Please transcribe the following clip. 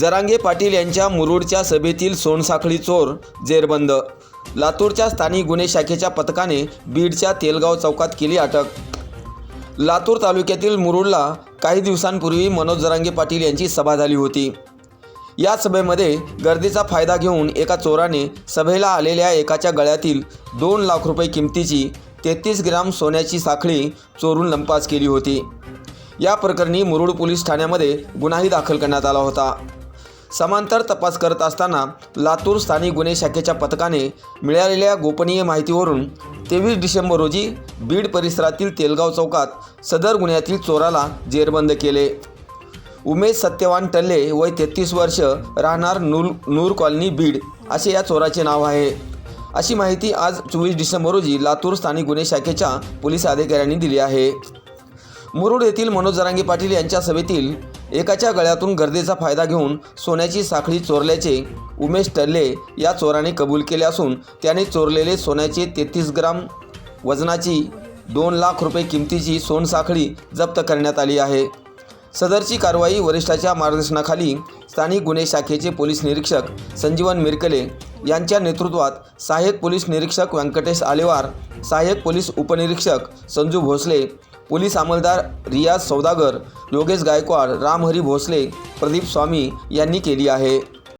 जरांगे पाटील यांच्या मुरुडच्या सभेतील सोनसाखळी चोर जेरबंद. लातूरच्या स्थानिक गुन्हे शाखेच्या पथकाने बीडच्या तेलगाव चौकात केली अटक. लातूर तालुक्यातील मुरुडला काही दिवसांपूर्वी मनोज जरांगे पाटील यांची सभा झाली होती. या सभेमध्ये गर्दीचा फायदा घेऊन एका चोराने सभेला आलेल्या एकाच्या गळ्यातील दोन लाख रुपये किमतीची तेहतीस ग्राम सोन्याची साखळी चोरून लंपास केली होती. या प्रकरणी मुरुड पोलीस ठाण्यामध्ये गुन्हाही दाखल करण्यात आला होता. समांतर तपास करत असताना लातूर स्थानिक गुन्हे शाखेच्या पथकाने मिळालेल्या गोपनीय माहितीवरून तेवीस डिसेंबर रोजी बीड परिसरातील तेलगाव चौकात सदर गुन्ह्यातील चोराला जेरबंद केले. उमेश सत्यवान टल्ले वय तेहतीस वर्ष राहणार नूर नूर कॉलनी बीड असे या चोराचे नाव आहे. अशी माहिती आज चोवीस डिसेंबर रोजी लातूर स्थानिक गुन्हे शाखेच्या पोलीस अधिकाऱ्यांनी दिली आहे. मुरुड येथील मनोज जरांगे पाटील यांच्या सभेतील एकाच्या गळ्यातून गर्दीचा फायदा घेऊन सोन्याची साखळी चोरल्याचे उमेश टल्ले या चोराने कबूल केले असून त्याने चोरलेले सोन्याचे तेहतीस ग्राम वजनाची दोन लाख रुपये किमतीची सोनसाखळी जप्त करण्यात आली आहे. सदरची कारवाई वरिष्ठाच्या मार्गदर्शनाखाली स्थानिक गुन्हे शाखेचे पोलीस निरीक्षक संजीवन मिरकले यांच्या नेतृत्वात सहाय्यक पोलीस निरीक्षक व्यंकटेश आलेवार सहाय्यक पोलीस उपनिरीक्षक संजू भोसले पोलीस अंमलदार रियाज सौदागर योगेश गायकवाड रामहरी भोसले प्रदीप स्वामी यांनी केली आहे.